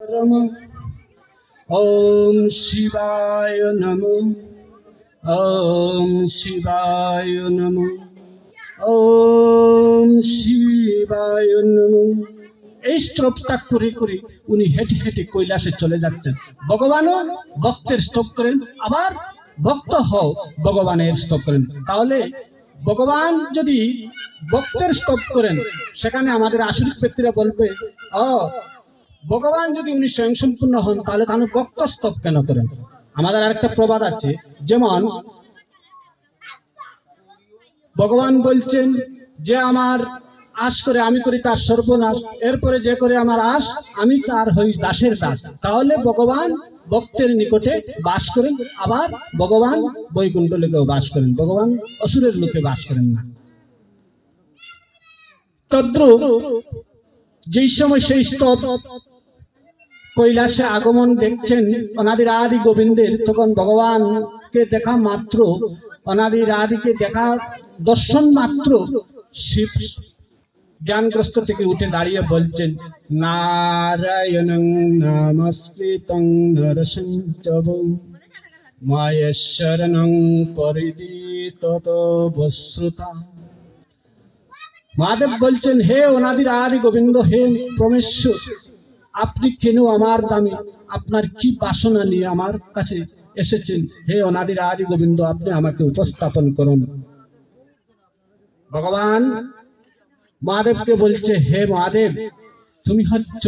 ওম শিবায় নম, ওম শিবায় নম, ওম শিবায় নম। এই স্তবটা করে করে উনি হেঁটে হেঁটে কৈলাসে চলে যাচ্ছেন। ভগবানও ভক্তের স্তব করেন, আবার ভক্ত হও ভগবানের স্তব করেন। তাহলে ভগবান যদি ভক্তের স্তব করেন, সেখানে আমাদের আসরিক ব্যক্তিরা বলবে ও ভগবান যদি উনি স্বয়ং সম্পূর্ণ হন, তাহলে তাহলে ভক্ত স্তব কেন করেন? আমাদের আরেকটা প্রবাদ আছে, যেমন, ভগবান বলছেন যে আমার আশ করে আমি করি তার সর্বনাশ, এরপরে যে করে আমার আশ, আমি তার হই দাসের দাস। তাহলে ভগবান ভক্তের নিকটে বাস করেন, আবার ভগবান বৈকুণ্ঠ লোকেও বাস করেন। ভগবান অসুরের লোকে বাস করেন না। তদ্রুপ, যেই সময় সেই স্তব কৈলাসে আগমন দেখছেন অনাদির আদি গোবিন্দের। তখন ভগবানকে দেখা মাত্র অনাদির আদিকে দেখা দর্শন মাত্র। শিব জ্ঞানগ্রস্ত থেকে উঠে দাঁড়িয়ে বলছেন, নারায়ণ নমস্কৃতং মায়েশ্বরণং পরিদিত মহাদেব বলছেন, হে অনাদির আদি গোবিন্দ, হে প্রমেশ্বর আপনি কেন আমার দামে আপনার কি বাসনা নিয়ে আমার কাছে এসেছেন? হে অনাদির আদি গোবিন্দ আপনি আমাকে উপস্থাপন করুন। ভগবান মহাদেবকে বলছে, হে মহাদেব তুমি হচ্ছ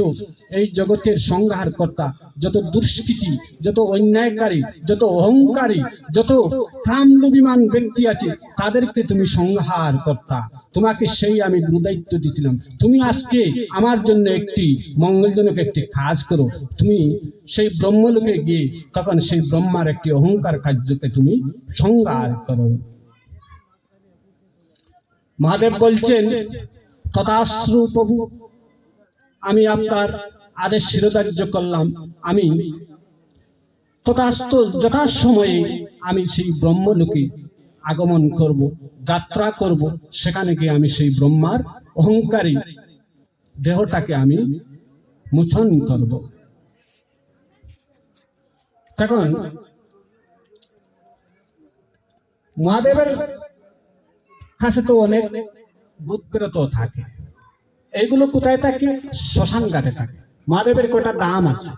এই জগতের সংহার কর্তা যত দুষ্কৃতি, যত অন্যায়কারী, যত অহংকারী, যত প্রাণবিমান ব্যক্তি আছে, তাদেরকে তুমি সংহার কর্তা তোমাকে সেই আমি গুরুদায়িত্ব দিয়েছিলাম। তুমি আজকে আমার জন্য একটি মঙ্গলজনক একটি কাজ করো। তুমি সেই ব্রহ্মলোকে গিয়ে তখন সেই ব্রহ্মার একটি অহংকার কার্যকে তুমি সংহার করো। মহাদেব বলছেন, তথাশ্রু প্রভু আমি আপনার আদেশ শিরোধার্য করলাম। আমি তথাস্ত যথাসময়ে আমি সেই ব্রহ্মলোকে আগমন করব, যাত্রা করব। সেখানে গিয়ে আমি সেই ব্রহ্মার অহংকারী দেহটাকে আমি মোচন করব। তখন মহাদেবের কাছে তো অনেক ভূত থাকে। এইগুলো কোথায় থাকে? শ্মশান ঘাটে থাকে। মহাদেবের কয়টা দাম আছে?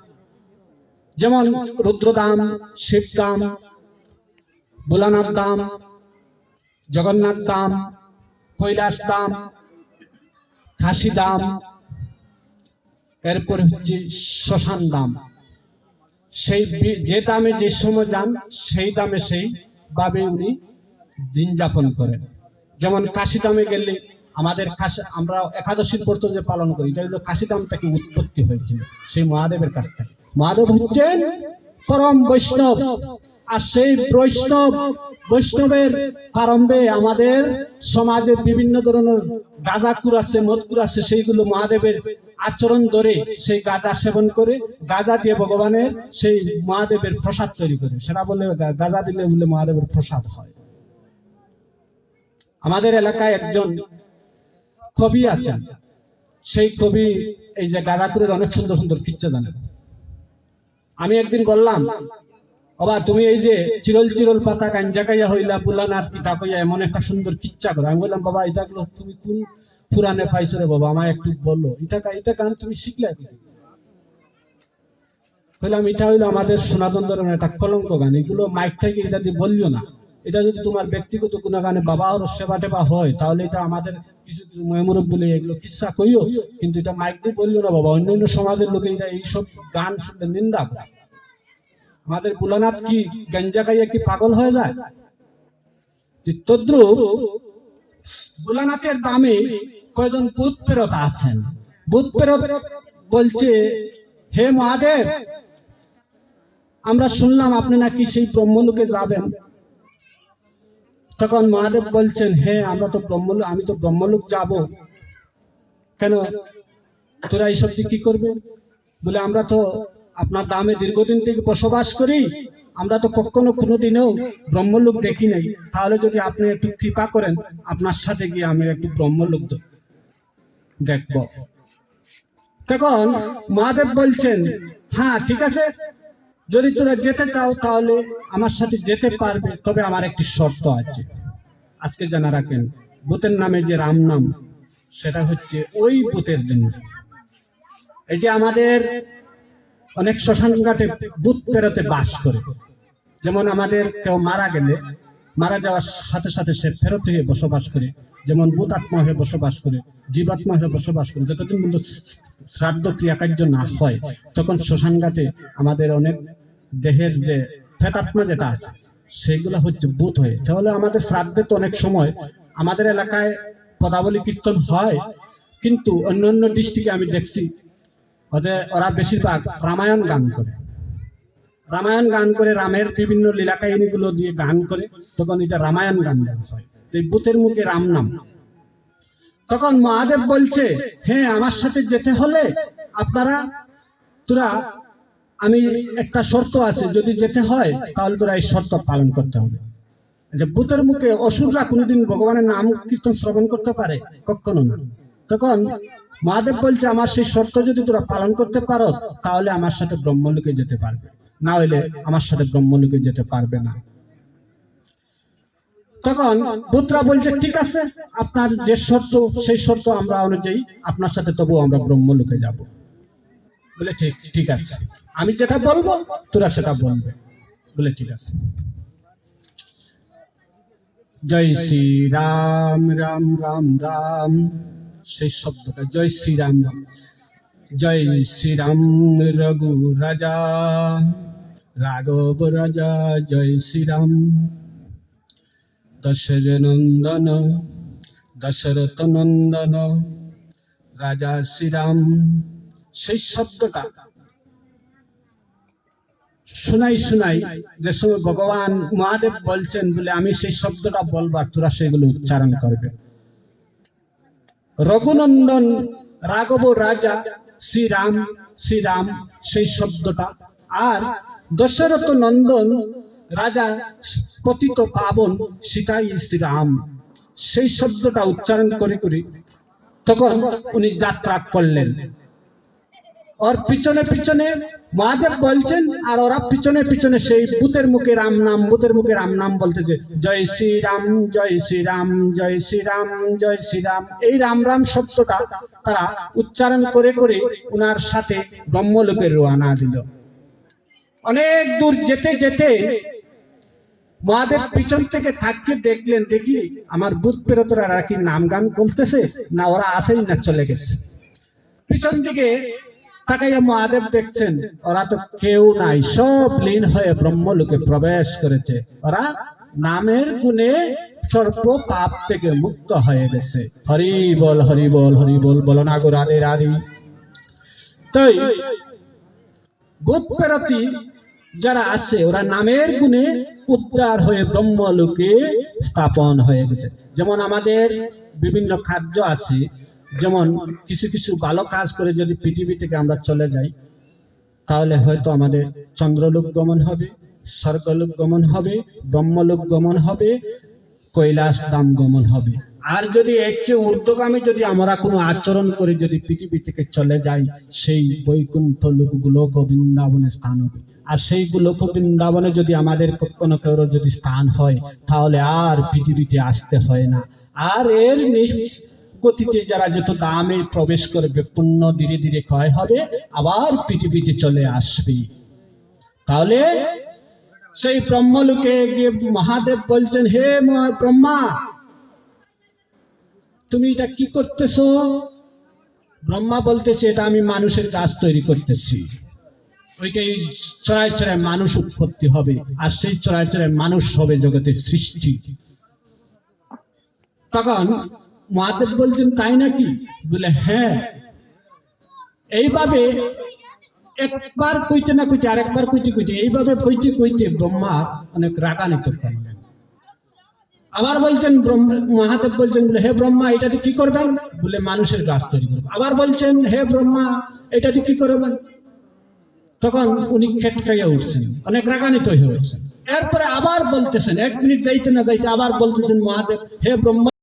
যেমন রুদ্রদাম শিব দাম ভোলানাথ দাম জগন্নাথ দাম কৈলাস দাম খাসি দাম এরপর হচ্ছে শ্মশান দাম সেই যে দামে যে সময় যান, সেই দামে সেই ভাবে উনি দিন যাপন করেন। যেমন কাশি দামে গেলে আমাদের খাসি, আমরা একাদশীর ব্রত যে পালন করি, এটা হলো কাশি দাম থেকে উৎপত্তি হয়েছিল? সেই মহাদেবের কাছ থেকে মহাদেব হচ্ছেন পরম বৈষ্ণব। আর সেই বৈষ্ণব, বৈষ্ণবের প্রারম্ভে আমাদের সমাজে বিভিন্ন ধরনের গাঁজাকুর আছে মদকুর আছে, সেইগুলো মহাদেবের আচরণ ধরে সেই গাঁজা সেবন করে, গাঁজা দিয়ে ভগবানের সেই মহাদেবের প্রসাদ তৈরি করে। সেটা বলে গাঁজা দিলে বলে মহাদেবের প্রসাদ হয়। আমাদের এলাকায় একজন কবি আছেন। সেই কবি এই যে গাঁদাপুরের অনেক সুন্দর সুন্দর কিচ্ছা জানেন। আমি একদিন বললাম, বাবা, তুমি এই যে চিরল চিরল পাতা কাঞ্জা কাইয়া হইলা পুলানাথ কিতা কইয়া এমন একটা সুন্দর কিচ্ছা করো। আমি বললাম, বাবা, এটা গুলো তুমি কোন পুরানে পাইছো রে বাবা? আমায় একটু বলল এটা এটা গান তুমি শিখলে বললাম এটা হইল আমাদের সনাতন ধর্মের একটা কলঙ্ক গান। এগুলো মাইক থেকে এটা দিয়ে বললিও না। এটা যদি তোমার ব্যক্তিগত কোনো গানে বাবা ওর সেবা টেবা হয়, তাহলে এটা আমাদের কিছু ময়মুরব বলে এগুলো কিসা কইও? কিন্তু এটা মাইক দিয়ে বললিও না বাবা অন্য অন্য সমাজের লোকে এটা এইসব গান শুনলে নিন্দা করে। আমাদের বুলানাথ কি গঞ্জা গাইয়া কি পাগল হয়ে যায়? তদ্রুপ বুলানাথের দামে কয়জন ভূত প্রেরত আছেন? ভূত প্রেরত বলছে, হে মহাদেব, আমরা শুনলাম আপনি নাকি সেই ব্রহ্মলোকে যাবেন। তখন মহাদেব বলছেন, হে, আমরা তো ব্রহ্মলোক, আমি তো ব্রহ্মলোক যাব। কেন? তোরা এইসব দিয়ে কি করবে? বলে, আমরা তো আপনার দামে দীর্ঘদিন থেকে বসবাস করি। আমরা তো কখনো কোনোদিনও ব্রহ্মলোক দেখি নাই। তাহলে যদি আপনি একটু কৃপা করেন, আপনার সাথে গিয়ে আমি একটু ব্রহ্মলোক দেখব। তখন মহাদেব বলছেন হ্যাঁ ঠিক আছে। যদি তোরা যেতে চাও তাহলে আমার সাথে যেতে পারবে, তবে আমার একটি শর্ত আছে। আজকে জানা রাখেন ভূতের নামে যে রাম নাম, সেটা হচ্ছে ওই ভূতের জন্য। এই যে আমাদের অনেক শ্মশান ঘাটে ভূত পেরোতে বাস করে। যেমন আমাদের কেউ মারা গেলে, মারা যাওয়ার সাথে সাথে সে ফেরত হয়ে বসবাস করে। যেমন ভূত আত্মা হয়ে বসবাস করে জীবাত্মা হয়ে বসবাস করে, যতদিন পর্যন্ত শ্রাদ্ধ ক্রিয়াকার্য না হয়, তখন শ্মশানঘাটে আমাদের অনেক দেহের যে প্রেতাত্মা যেটা আছে সেগুলো হচ্ছে ভূত হয়ে। তাহলে আমাদের শ্রাদ্ধে তো অনেক সময় আমাদের এলাকায় পদাবলী কীর্তন হয়, কিন্তু অন্য অন্য ডিস্ট্রিক্টে আমি দেখছি ওদের ওরা বেশিরভাগ রামায়ণ গান করে। রামায়ণ গান করে, রামের বিভিন্ন লীলা কাহিনীগুলো দিয়ে গান করে, তখন এটা রামায়ণ গান হয়। বুথের মুখে রাম নাম। তখন মহাদেব বলছে হ্যাঁ আমার সাথে যেতে হলে আপনারা, তোরা, আমি একটা শর্ত আছে, যদি যেতে হয়, তাহলে তোরা এই শর্ত পালন করতে হবে। যে ভূতের মুখে অসুররা কোনোদিন ভগবানের নাম কীর্তন শ্রবণ করতে পারে, কখনো না। তখন মহাদেব বলছে, আমার সেই শর্ত যদি তোরা পালন করতে পারো তাহলে আমার সাথে ব্রহ্মলোকে যেতে পারবে। না হইলে আমার সাথে ব্রহ্মলোকে যেতে পারবে না। তখন ভূতরা বলছে, ঠিক আছে, আপনার যে শর্ত, সেই শর্ত আমরা অনুযায়ী আপনার সাথে তবু আমরা ব্রহ্মলোকে যাব। বলে, ঠিক আছে। আমি যেটা বলব, তোরা সেটা বলবে। বলে, ঠিক আছে। জয় শ্রী রাম রাম রাম। রাম সেই শব্দটা, জয় শ্রী রাম। রাম জয় শ্রী রাম রঘু রাজা। রাঘব রাজা, জয় শ্রী রাম দশরথ নন্দন দশরথ নন্দন রাজা শ্রীরাম সেই শব্দটা শোনাই শোনাই যে সময় ভগবান মহাদেব বলছেন বলে আমি সেই শব্দটা বলবার, তোরা সেগুলো উচ্চারণ করবে। রঘুনন্দন, রাঘব রাজা, শ্রীরাম শ্রীরাম, সেই শব্দটা। আর দশরথ নন্দন রাজা পতিত পাবন সীতাই শ্রীরাম। সেই শব্দটা উচ্চারণ করে করে তখন উনি যাত্রা করলেন। ওর পিছনে পিছনে মহাদেব বলছেন, আর ওরা পিছনে পিছনে সেই ভূতের মুখে রাম নাম, ভূতের মুখে রাম নাম বলতেছে জয় শ্রীরাম জয় শ্রীরাম জয় শ্রীরাম জয় শ্রীরাম। এই রাম রাম শব্দটা তারা উচ্চারণ করে করে উনার সাথে ব্রহ্মলোকের রোয়ানা দিল। অনেক দূর যেতে যেতে মহাদেব পিছন থেকে থাকতে দেখলেন, দেখি আমার ভূত প্রেরতরা কি নাম গান করতেছে, না ওরা আসেই না চলে গেছে। পিছন দিকে তাকাইয়া মহাদেব দেখছেন, ওরা তো কেউ নাই, সব লীন হয়ে ব্রহ্মলোকে প্রবেশ করেছে। ওরা নামের গুণে সর্ব পাপ থেকে মুক্ত হয়ে গেছে। হরি বল হরি বল হরি বল, বলো না গো রাধে রাধি। তাই প্রেরতি যারা আছে, ওরা নামের গুণে উদ্ধার হয়ে ব্রহ্মলোকে স্থাপন হয়ে গেছে। যেমন আমাদের বিভিন্ন খাদ্য আছে, যেমন কিছু কিছু ভালো কাজ করে যদি পৃথিবী থেকে আমরা চলে যাই, তাহলে হয়তো আমাদের চন্দ্রলোক গমন হবে, স্বর্গলোক গমন হবে, ব্রহ্মলোক গমন হবে, কৈলাস দাম গমন হবে। আর যদি এর চেয়ে ঊর্ধ্বগামী যদি আমরা কোনো আচরণ করে যদি পৃথিবী থেকে চলে যাই, সেই বৈকুণ্ঠ লোকগুলো বৃন্দাবনে স্থান হবে। আর সেই লোক বৃন্দাবনে যদি আমাদের কোনো কেউ যদি স্থান হয়, তাহলে আর পৃথিবীতে আসতে হয় না। আর এর গতিতে যারা যত দামে প্রবেশ করবে, পুণ্য ধীরে ধীরে ক্ষয় হবে, আবার পৃথিবীতে চলে আসবে। তাহলে সেই ব্রহ্মলোকে গিয়ে মহাদেব বলছেন, হে ব্রহ্মা তুমি এটা কি করতেছো? ব্রহ্মা বলতেছে, এটা আমি মানুষের কাজ তৈরি করতেছি। ওইটাই মানুষ উৎপত্তি হবে, আর সেই মানুষ হবে জগতের সৃষ্টি। তখন মহাদেব বলছেন, তাই নাকি? বলে হ্যাঁ। এইভাবে একবার কইতে না কইতে, আরেকবার কইতে কইতে, এইভাবে কইতে কইতে ব্রহ্মা অনেক রাগান্বিত করলেন। আবার বলছেন মহাদেব বলছেন, বলে, হে ব্রহ্মা, এটাতে কি করবেন? বলে, মানুষের গাছ তৈরি করবেন আবার বলছেন, হে ব্রহ্মা, এটাতে কি করবেন? তখন উনি খেট খাইয়া উঠছেন, অনেক রাগানিত হয়ে উঠছেন। এরপরে আবার বলতেছেন, এক মিনিট যাইতে না যাইতে আবার বলতেছেন, মহাদেব, হে ব্রহ্মা